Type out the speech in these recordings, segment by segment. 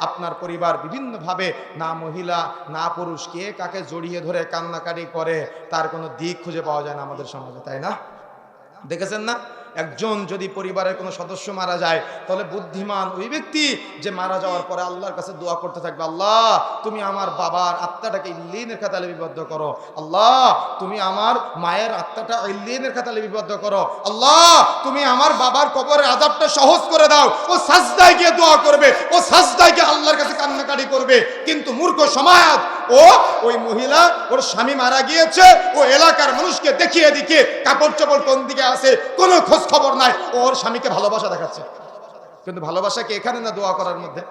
আপনার পরিবার বিভিন্নভাবে না মহিলা, না পুরুষ, কে কাকে জড়িয়ে ধরে কান্নাকাটি করে, তার কোনো দিক খুঁজে পাওয়া যায় না আমাদের সমাজে, তাই না? দেখেছেন না? একজন যদি পরিবারের কোনো সদস্য মারা যায়, তাহলে বুদ্ধিমান ওই ব্যক্তি যে মারা যাওয়ার পরে আল্লাহর কাছে দোয়া করতে থাকবে, আল্লাহ, তুমি আমার বাবার আত্মাটাকে ইল্লিনের খাতা লিপিবদ্ধ করো। আল্লাহ, তুমি আমার মায়ের আত্মাটা ইল্লিনের খাতা লিপিবদ্ধ করো। আল্লাহ, তুমি আমার বাবার কবরের আজাবটা সহজ করে দাও। ও সাজদায় গিয়ে দোয়া করবে, ও সাজদায় গিয়ে আল্লাহর কাছে কান্নাকাটি করবে। কিন্তু মূর্খ সমাজ ও, ওই মহিলা, ওর স্বামী মারা গিয়েছে, ও এলাকার মানুষকে দেখিয়ে দিকে কাপড় চোপড় কোন দিকে আছে, কোনো খোঁজ খবর নাই, ওর স্বামীকে ভালোবাসা দেখাচ্ছে। কিন্তু ভালোবাসা কি এখানে না দোয়া করার মধ্যে?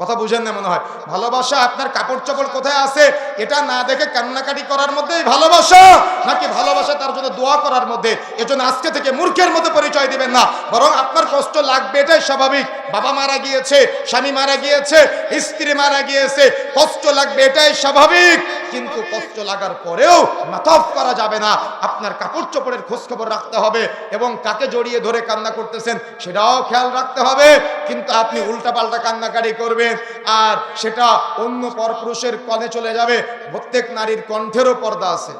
কথা বুঝেন না মনে হয়। ভালোবাসা আপনার কাপড় চোপড় কোথায় আছে, এটা না দেখে কান্নাকাটি করার মধ্যেই ভালোবাসা? নাকি ভালোবাসা তার জন্য দোয়া করার মধ্যে? এজন্য আজকে থেকে মূর্খের মতো পরিচয় দিবেন না। বরং আপনার কষ্ট লাগবে, এটাই স্বাভাবিক। বাবা মারা গিয়েছে, স্বামী মারা গিয়েছে, স্ত্রী মারা গিয়েছে, কষ্ট লাগবে, এটাই স্বাভাবিক। কিন্তু কষ্ট লাগার পরেও মাতফ করা যাবে না। আপনার কাপড় চোপড়ের খোঁজ খবর রাখতে হবে এবং কাকে জড়িয়ে ধরে কান্না করতেছেন সেটাও খেয়াল রাখতে হবে। কিন্তু আপনি উল্টাপাল্টা কান্নাকারি করবেন আর সেটা অন্য পরপুরুষের কনে চলে যাবে। প্রত্যেক নারীর কণ্ঠেরও পর্দা আছে।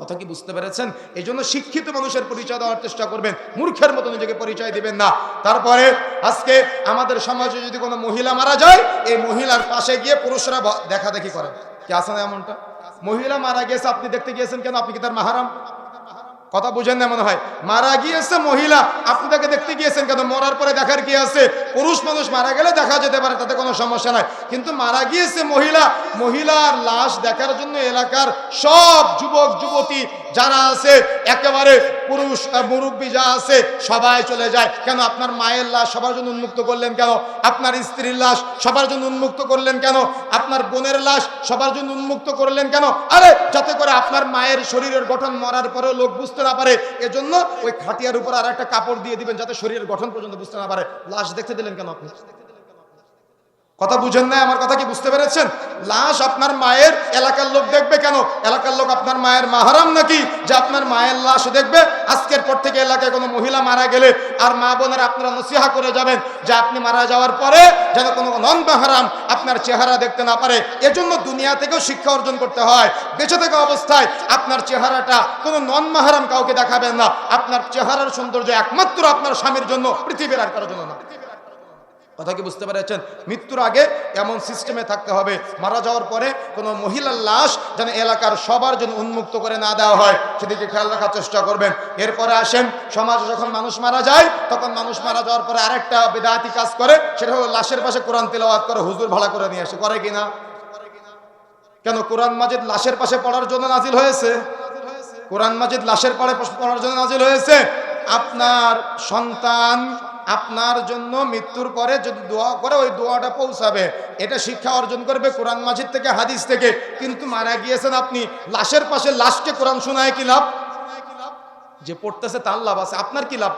কথা কি বুঝতে পেরেছেন? এই জন্য শিক্ষিত মানুষের পরিচয় দেওয়ার চেষ্টা করবেন। মূর্খের মতো নিজেকে পরিচয় দিবেন না। তারপরে আজকে আমাদের সমাজে যদি কোনো মহিলা মারা যায়, এই মহিলার পাশে গিয়ে পুরুষরা দেখা দেখি করেন কি না এমনটা মহিলা মারা গিয়েছে আপনি দেখতে গিয়েছেন কেন আপনি কি তার মাহারাম কথা বুঝেন না মনে হয় মারা গিয়েছে মহিলা আপনি তাকে দেখতে গিয়েছেন কেন মরার পরে দেখার কি আছে পুরুষ মানুষ মারা গেলে দেখা যেতে পারে তাতে কোনো সমস্যা নাই কিন্তু মারা গিয়েছে মহিলা মহিলার লাশ দেখার জন্য এলাকার সব যুবক যুবতী যারা আছে একেবারে পুরুষ মুরব্বী যা আছে, সবাই চলে যায়। কেন আপনার মায়ের লাশ সবার জন্য উন্মুক্ত করলেন কেন? আপনার স্ত্রীর লাশ সবার জন্য উন্মুক্ত করলেন কেন? আপনার বোনের লাশ সবার জন্য উন্মুক্ত করলেন কেন? আরে, যাতে করে আপনার মায়ের শরীরের গঠন মরার পরেও লোক বুঝতে না পারে, এজন্য ওই খাটিয়ার উপর আর একটা কাপড় দিয়ে দিবেন যাতে শরীরের গঠন পর্যন্ত বুঝতে না পারে। লাশ দেখতে দিলেন কেন আপনি? কথা বুঝেন না আমার কথা কি বুঝতে পেরেছেন? লাশ আপনার মায়ের এলাকার লোক দেখবে কেন? এলাকার লোক আপনার মায়ের মাহারাম নাকি? যে আপনার মায়ের লাশ দেখবে, আজকের পর থেকে এলাকায় কোনো মহিলা মারা গেলে আর মা বোনের আপনারা নসিহা করে যাবেন যে আপনি মারা যাওয়ার পরে যেন কোনো নন মাহারাম আপনার চেহারা দেখতে না পারে। এজন্য দুনিয়া থেকেও শিক্ষা অর্জন করতে হয়। বেঁচে থাকা অবস্থায় আপনার চেহারাটা কোনো নন মাহারাম কাউকে দেখাবেন না। আপনার চেহারার সৌন্দর্য একমাত্র আপনার স্বামীর জন্য, পৃথিবীর আর কারোর জন্য না। কথা কি বুঝতে পেরেছেন? মৃত্যুর আগে এমন সিস্টেমে থাকতে হবে। মারা যাওয়ার পরে কোনো মহিলার লাশ যেন এলাকার সবার জন্য উন্মুক্ত করে না দেওয়া হয়। সেদিকে খেয়াল রাখার চেষ্টা করবেন। এরপরে আসেন, সমাজে যখন মানুষ মারা যায়, তখন মানুষ মারা যাওয়ার পরে আরেকটা বেদাতি কাজ করে, সেটা হলো লাশের পাশে কোরআন তেলাওয়াত করে, হুজুর ভাড়া করে নিয়ে আসে। করে কিনা? কেন কোরআন মাজিদ লাশের পাশে পড়ার জন্য নাজিল হয়েছে? কোরআন মাজিদ লাশের পরে পড়ার জন্য নাজিল হয়েছে? আপনার সন্তান আপনার জন্য মৃত্যুর পরে যদি দোয়া করে, ওই দোয়াটা পৌঁছাবে। এটা শিক্ষা অর্জন করবে কোরআন মাজিদ থেকে, হাদিস থেকে। কিন্তু মারা গিয়েছেন আপনি, লাশের পাশে লাশকে কোরআন শোনায় কি লাভ? যে পড়তেছে তার লাভ আছে। আপনার কি লাভ?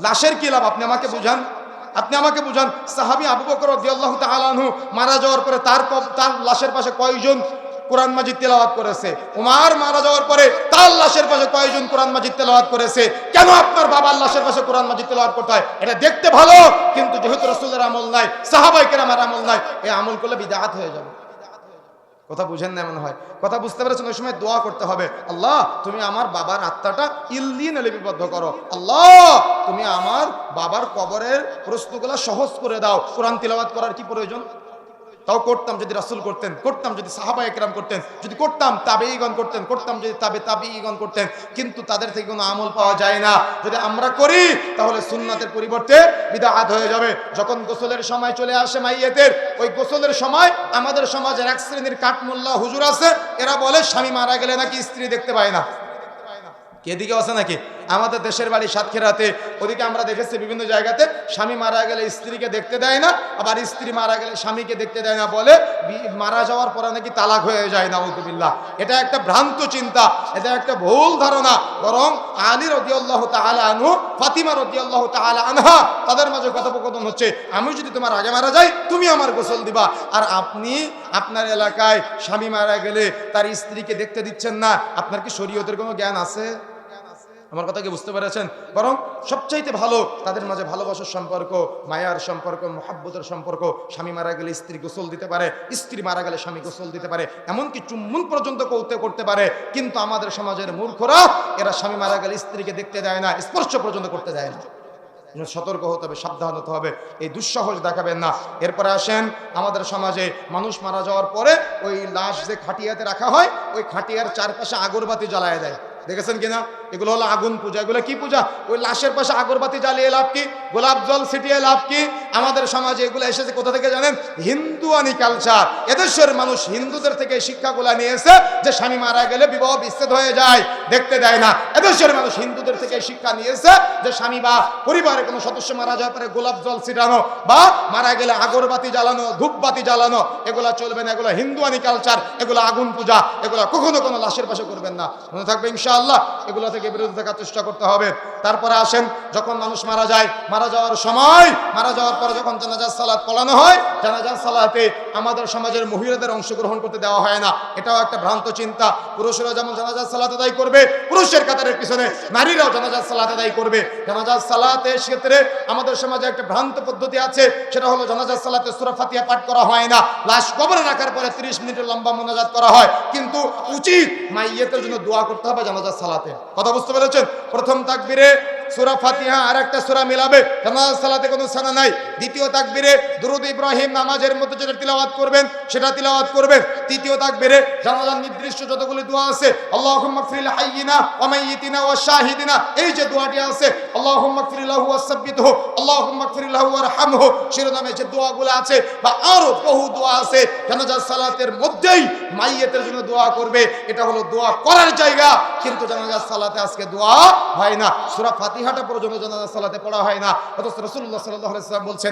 লাশের কি লাভ? আপনি আমাকে বুঝান? আপনি আমাকে বুঝান? সাহাবি আবু বকর মারা যাওয়ার পরে তার তার লাশের পাশে কয়জন কোরআন মাজিদ তেলাওয়াত করেছে। উমার মারা যাওয়ার পরে তার লাশের পাশে কয়জন কোরআন মাজিদ তেলাওয়াত করেছে। কেন আপনার বাবার লাশের পাশে কোরআন মাজিদ তেলাওয়াত করতে হয়? এটা দেখতে ভালো, কিন্তু যেহেতু রাসূলের আমল নাই, সাহাবাই কেরামের আমল নাই, এই আমল করলে বিদআত হয়ে যাবে। কথা বুঝেন না মনে হয়? কথা বুঝতে পেরেছেন? ওই সময় দোয়া করতে হবে। আল্লাহ, তুমি আমার বাবার আত্মাটা ইল্লিন লিপিবদ্ধ করো। আল্লাহ, তুমি আমার বাবার কবরের প্রশ্নগুলো সহজ করে দাও। কোরআন তিলাবাত করার কি প্রয়োজন? তাও করতাম যদি রাসুল করতেন, করতাম যদি সাহাবা একরাম করতেন, যদি করতাম তাবেইগণ করতেন, করতাম যদি তাবে তাবেইগণ করতেন, কিন্তু তাদের থেকে কোনো আমল পাওয়া যায় না। যদি আমরা করি, তাহলে সুন্নাতের পরিবর্তে বিদাহাত হয়ে যাবে। যখন গোসলের সময় চলে আসে মাইয়েতের ওই গোসলের সময় আমাদের সমাজের এক শ্রেণির কাঠমোল্লা হুজুর আছে, এরা বলে, স্বামী মারা গেলে নাকি স্ত্রী দেখতে পায় না। এদিকে আছে নাকি? আমাদের দেশের বাড়ি সাতক্ষীরাতে। ওদিকে আমরা দেখেছি বিভিন্ন জায়গাতে স্বামী মারা গেলে স্ত্রীকে দেখতে দেয় না, আবার স্ত্রী মারা গেলে স্বামীকে দেখতে দেয় না বলে মারা যাওয়ার পরে নাকি তালাক হয়ে যায় না উদ্দিল্লা এটা একটা ভ্রান্ত চিন্তা, এটা একটা ভুল ধারণা। বরং আলী রদিয়াল্লাহ তাহলে আনহু, ফাতিমা রদিয়াল্লাহ তাহলে আনহা তাদের মাঝে কথোপকথন হচ্ছে, আমি যদি তোমার আগে মারা যাই, তুমি আমার গোসল দিবা। আর আপনি আপনার এলাকায় স্বামী মারা গেলে তার স্ত্রীকে দেখতে দিচ্ছেন না। আপনার কি শরীয়তের কোনো জ্ঞান আছে? আমার কথা কি বুঝতে পেরেছেন? বরং সবচাইতে ভালো তাদের মাঝে ভালোবাসার সম্পর্ক, মায়ার সম্পর্ক, মহাব্বতের সম্পর্ক, স্বামী মারা গেলে স্ত্রী গোসল দিতে পারে, স্ত্রী মারা গেলে স্বামী গোসল দিতে পারে, এমনকি চুম্বন পর্যন্ত করতে করতে পারে, কিন্তু আমাদের সমাজের মূর্খরা, এরা স্বামী মারা গেলে স্ত্রীকে দেখতে দেয় না, স্পর্শ পর্যন্ত করতে দেয় না। সতর্ক হতে হবে, সাবধান হতে হবে, এই দুঃসাহস দেখাবেন না। এরপরে আসেন, আমাদের সমাজে মানুষ মারা যাওয়ার পরে ওই লাশ যে খাটিয়াতে রাখা হয়, ওই খাটিয়ার চারপাশে আগরবাতি জ্বালায় দেয়। দেখেছেন কিনা? এগুলো হলো আগুন পূজা। এগুলো কি পূজা? ওই লাশের পাশে আগরবাতি জ্বালিয়ে লাভ কি? গোলাপ জল ছিটিয়ে লাভ কি? আমাদের সমাজে এগুলো এসেছে, কোথা থেকে জানেন? হিন্দুয়ানি কালচার এদেশের মানুষ হিন্দুদের থেকে শিক্ষাগুলা নিয়েছে যে স্বামী মারা গেলে বিবাহ বিচ্ছেদ হয়ে যায়, দেখতে দেয় না। এদেশের মানুষ হিন্দুদের থেকে শিক্ষা নিয়েছে যে স্বামী বা পরিবারের কোনো সদস্য মারা যাওয়ার পরে গোলাপ জল ছিটানো বা মারা গেলে আগরবাতি জ্বালানো, ধূপবাতি জ্বালানো, এগুলা চলবে না, এগুলো হিন্দুয়ানি কালচার এগুলো আগুন পূজা, এগুলো কখনো কোনো লাশের পাশে করবেন না। মনে থাকবে ইনশাআল্লাহ এগুলো থেকে বিরত থাকার চেষ্টা করতে হবে। তারপরে আসেন, যখন মানুষ মারা যায়, মারা যাওয়ার সময়, মারা যাওয়ার যখন জানাজার সালাত পড়ানো হয়, জানাজার সালাতে আমাদের সমাজের মহিলাদের অংশগ্রহণ করতে দেওয়া হয় না। এটাও একটা ভ্রান্ত চিন্তা। পুরুষরা যেমন জানাজার সালাত আদায় করবে, পুরুষের কাতারের পিছনে নারীরাও জানাজার সালাত আদায় করবে। জানাজার সালাতে ক্ষেত্রে আমাদের সমাজে একটা ভ্রান্ত পদ্ধতি আছে, সেটা হলো জানাজার সালাতে সুরা ফাতিহা পাঠ করা হয় না। লাশ কবরে রাখার পরে 30 মিনিটের লম্বা মোনাজাত করা হয়। কিন্তু উচিত মাইয়েতের জন্য দোয়া করতে হবে জানাজার সালাতে। কথা বুঝতে পেরেছেন? প্রথম তাকবীরে সূরা ফাতিহা আর একটা সূরা মিলাবে। জানাজার সালাতে কোনো সানা নাই। দ্বিতীয় তাকবীরে দুরুদ ইব্রাহিম নামাজের মধ্যে যেটা তিলাওয়াত করবেন, সেটা তিলাওয়াত করবেন। তৃতীয় তাকবীরে জানাজার নির্দিষ্ট যতগুলি দোয়া আছে, আল্লাহুম্মা ফিরিল হাইয়িনা ওয়া মাইয়িতিনা ওয়া শাহিদিনা, এই যে দোয়াটি আছে, আল্লাহুম্মা ফিরিলাহু ওয়া সাব্বিতহু, আল্লাহুম্মা ফিরিলাহু ওয়ারহামহু শিরোনামে যে দোয়াগুলো আছে বা আরও বহু দোয়া আছে জানাজার সালাতের মধ্যেই মাইয়েতের জন্য দোয়া করবে, এটা হলো দোয়া করার জায়গা, কিন্তু জানাজার সালাতে আজকে দোয়া হয় না। সূরা ফাতিহাটা পর্যন্ত জানাজার সালাতে পড়া হয় না। অথচ রাসূলুল্লাহ সাল্লাল্লাহু আলাইহি ওয়াসাল্লাম বলছেন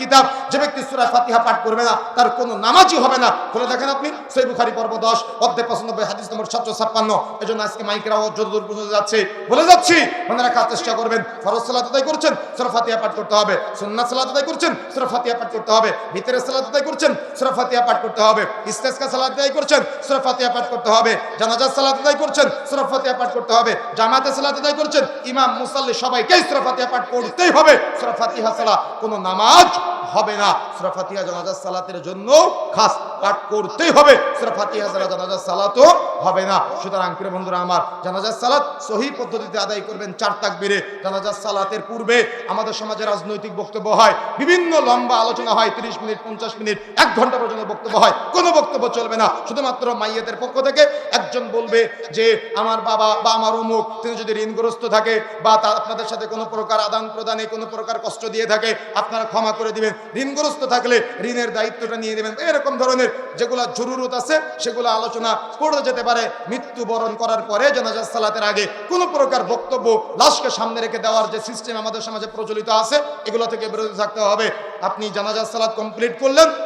কিতাব। যে ব্যক্তি সূরা ফাতিহা পাঠ করবে না, তার কোনো নামাজই হবে না। খুলে দেখেন আপনি সহিহ বুখারী পর্ব 10 অধ্যায় 95 হাদিস নম্বর 756 এজন্য আজকে মাইকেরাও যতদূর পর্যন্ত যাচ্ছে, বলে যাচ্ছি, মনে রাখার চেষ্টা করবেন। ফরজ সালাত আদায় করছেন, সূরা ফাতিহা পাঠ করতে হবে। সুন্নাত সালাত আদায় করছেন, সূরা ফাতিহা পাঠ করতে হবে। ভিতরের সালাত আদায় করছেন, সূরা ফাতিহা পাঠ করতে হবে। ইস্তেসকা সালাত আদায় করছেন, সূরা ফাতিহা পাঠ করতে হবে। জানাজার সালাত আদায় করছেন, সূরা ফাতিহা পাঠ করতে হবে। জামাতে সালাত আদায় করছেন, ইমাম, মুসাল্লি সবাইকে সূরা ফাতিহা পাঠ করতেই হবে। সূরা ফাতিহা ছাড়া কোনো নামাজ হবে না। সুরা ফাতিহা জানাজার সালাতের জন্য খাস। পাঠ করতেই হবে। সূরা ফাতিহা ছাড়া জানাজার সালাতও হবে না। সুতরাং প্রিয় বন্ধুরা আমার, জানাজার সালাত সহি পদ্ধতিতে আদায় করবেন চার তাকবীরে। জানাজার সালাতের পূর্বে আমাদের সমাজে রাজনৈতিক বক্তব্য হয়, বিভিন্ন লম্বা আলোচনা হয় 30 মিনিট 50 মিনিট, এক ঘণ্টা পর্যন্ত বক্তব্য হয়, কোনো বক্তব্য চলবে না। শুধুমাত্র মাইয়াতের পক্ষ থেকে একজন বলবে যে, আমার বাবা বা আমার অমুক, তিনি যদি ঋণগ্রস্ত থাকে বা তা আপনাদের সাথে কোনো প্রকার আদান প্রদানে কোনো প্রকার কষ্ট দিয়ে থাকে, আপনারা ক্ষমা করে দিবেন। ঋণগ্রস্ত থাকলে ঋণের দায়িত্বটা নিয়ে দেবেন এরকম ধরনের যেগুলো জরুরত আছে, সেগুলো আলোচনা করে যেতে পারে। মৃত্যুবরণ করার পরে জানাজা সালাতের আগে কোনো প্রকার বক্তব্য লাশকে সামনে রেখে দেওয়ার যে সিস্টেম আমাদের সমাজে প্রচলিত আছে, এগুলো থেকে বিরত থাকতে হবে। আপনি জানাজা সালাত কমপ্লিট করলেন